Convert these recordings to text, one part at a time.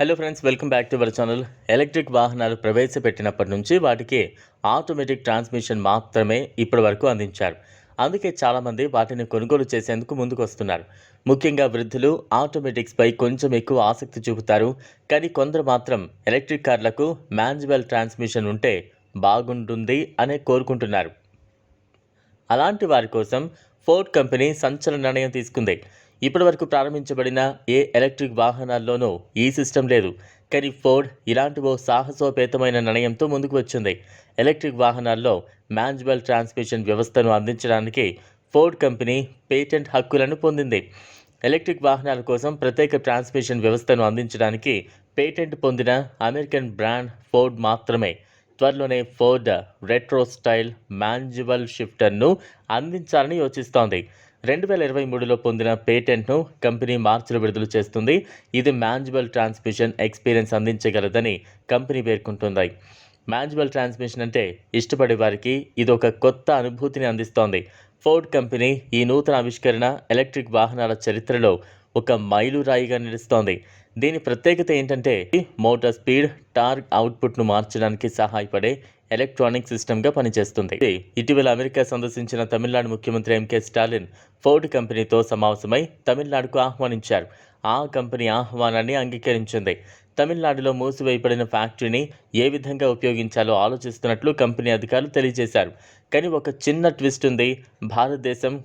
Hello friends welcome back to our channel electric వాహనాలు ప్రవేశపెట్టినప్పటి నుంచి వాటికి ఆటోమేటిక్ ట్రాన్స్మిషన్ మాత్రమే ఇప్పటి వరకు అందించారు. అందుకే చాలామంది వాటిని కొనుగోలు చేసేందుకు ముందుకు వస్తున్నారు ముఖ్యంగా వృద్ధులు ఆటోమేటిక్స్పై కొంచెం ఎక్కువ ఆసక్తి చూపుతారు. కానీ కొందరు మాత్రం ఎలక్ట్రిక్ కార్లకు మాన్యువల్ ట్రాన్స్మిషన్ ఉంటే బాగుంటుంది అనే కోరుకుంటున్నారు. అలాంటి వారి కోసం ఫోర్డ్ కంపెనీ సంచలన నిర్ణయం తీసుకుంది. ఇప్పటివరకు ప్రారంభించబడిన ఏ ఎలక్ట్రిక్ వాహనాల్లోనూ ఈ సిస్టమ్ లేదు. కానీ ఫోర్డ్ ఇలాంటి ఓ సాహసోపేతమైన నిర్ణయంతో ముందుకు వచ్చింది. ఎలక్ట్రిక్ వాహనాల్లో మాన్యువల్ ట్రాన్స్మిషన్ వ్యవస్థను అందించడానికి ఫోర్డ్ కంపెనీ పేటెంట్ హక్కులను పొందింది. ఎలక్ట్రిక్ వాహనాల కోసం ప్రత్యేక ట్రాన్స్మిషన్ వ్యవస్థను అందించడానికి పేటెంట్ పొందిన అమెరికన్ బ్రాండ్ ఫోర్డ్ మాత్రమే. త్వరలోనే ఫోర్డ్ రెట్రో స్టైల్ మాన్యువల్ షిఫ్టర్ను అందించాలని యోచిస్తోంది. రెండు వేల ఇరవై మూడులో పొందిన పేటెంట్ను కంపెనీ మార్చిలో విడుదల చేస్తుంది. ఇది మాన్యువల్ ట్రాన్స్మిషన్ ఎక్స్పీరియన్స్ అందించగలదని కంపెనీ పేర్కొంటుంది. మాన్యువల్ ట్రాన్స్మిషన్ అంటే ఇష్టపడే వారికి ఇది ఒక కొత్త అనుభూతిని అందిస్తోంది. ఫోర్డ్ కంపెనీ ఈ నూతన ఆవిష్కరణ ఎలక్ట్రిక్ వాహనాల చరిత్రలో ఒక మైలురాయిగా నిలుస్తోంది. దీని ప్రత్యేకత ఏంటంటే మోటార్ స్పీడ్ టార్క్ అవుట్పుట్ను మార్చడానికి సహాయపడే ఎలక్ట్రానిక్ సిస్టమ్గా పనిచేస్తుంది. ఇటీవల అమెరికా సందర్శించిన తమిళనాడు ముఖ్యమంత్రి ఎంకే స్టాలిన్ ఫోర్డ్ కంపెనీతో సమావేశమై తమిళనాడుకు ఆహ్వానించారు. ఆ కంపెనీ ఆహ్వానాన్ని అంగీకరించింది. తమిళనాడులో మూసివేయబడిన ఫ్యాక్టరీని ఏ విధంగా ఉపయోగించాలో ఆలోచిస్తున్నట్లు కంపెనీ అధికారులు తెలియజేశారు. కానీ ఒక చిన్న ట్విస్ట్ ఉంది. భారతదేశం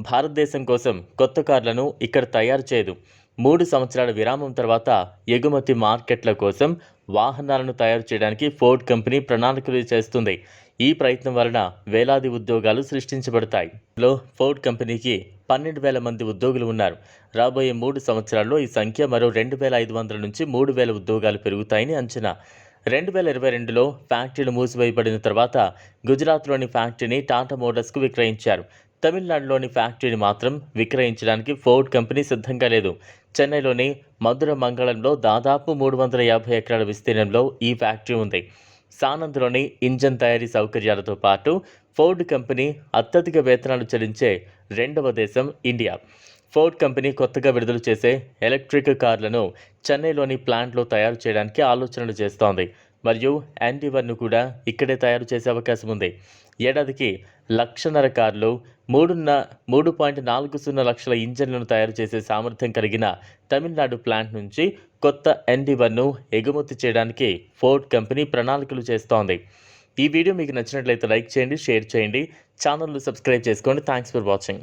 భారతదేశం కోసం కొత్త కార్లను ఇక్కడ తయారు చేయదు. మూడు సంవత్సరాల విరామం తర్వాత ఎగుమతి మార్కెట్ల కోసం వాహనాలను తయారు చేయడానికి ఫోర్డ్ కంపెనీ ప్రణాళికలు చేస్తుంది. ఈ ప్రయత్నం వలన వేలాది ఉద్యోగాలు సృష్టించబడతాయి. లో ఫోర్డ్ కంపెనీకి పన్నెండు వేల మంది ఉద్యోగులు ఉన్నారు. రాబోయే మూడు సంవత్సరాల్లో ఈ సంఖ్య మరో రెండు వేల ఐదు వందల నుంచి మూడు వేల ఉద్యోగాలు పెరుగుతాయని అంచనా. రెండు వేల ఇరవై రెండులో ఫ్యాక్టరీలు మూసివేయబడిన తర్వాత గుజరాత్లోని ఫ్యాక్టరీని టాటా మోటార్స్కు విక్రయించారు. తమిళనాడులోని ఫ్యాక్టరీని మాత్రం విక్రయించడానికి ఫోర్డ్ కంపెనీ సిద్ధంగా లేదు. చెన్నైలోని మధుర మంగళంలో దాదాపు మూడు వందల యాభై ఎకరాల విస్తీర్ణంలో ఈ ఫ్యాక్టరీ ఉంది. సానంద్లోని ఇంజన్ తయారీ సౌకర్యాలతో పాటు ఫోర్డ్ కంపెనీ అత్యధిక వేతనాలు చెల్లించే రెండవ దేశం ఇండియా. ఫోర్డ్ కంపెనీ కొత్తగా విడుదల చేసే ఎలక్ట్రిక్ కార్లను చెన్నైలోని ప్లాంట్లో తయారు చేయడానికి ఆలోచనలు చేస్తోంది. మరియు యాంటీవర్ను కూడా ఇక్కడే తయారు చేసే అవకాశం ఉంది. ఏడాదికి లక్షన్నర కార్లు మూడున్న మూడు పాయింట్ నాలుగు సున్నా లక్షల ఇంజన్లను తయారు చేసే సామర్థ్యం కలిగిన తమిళనాడు ప్లాంట్ నుంచి కొత్త ఎన్డీవర్ను ఎగుమతి చేయడానికి ఫోర్డ్ కంపెనీ ప్రణాళికలు చేస్తోంది. ఈ వీడియో మీకు నచ్చినట్లయితే లైక్ చేయండి షేర్ చేయండి. ఛానల్ను సబ్స్క్రైబ్ చేసుకోండి. Thanks for watching.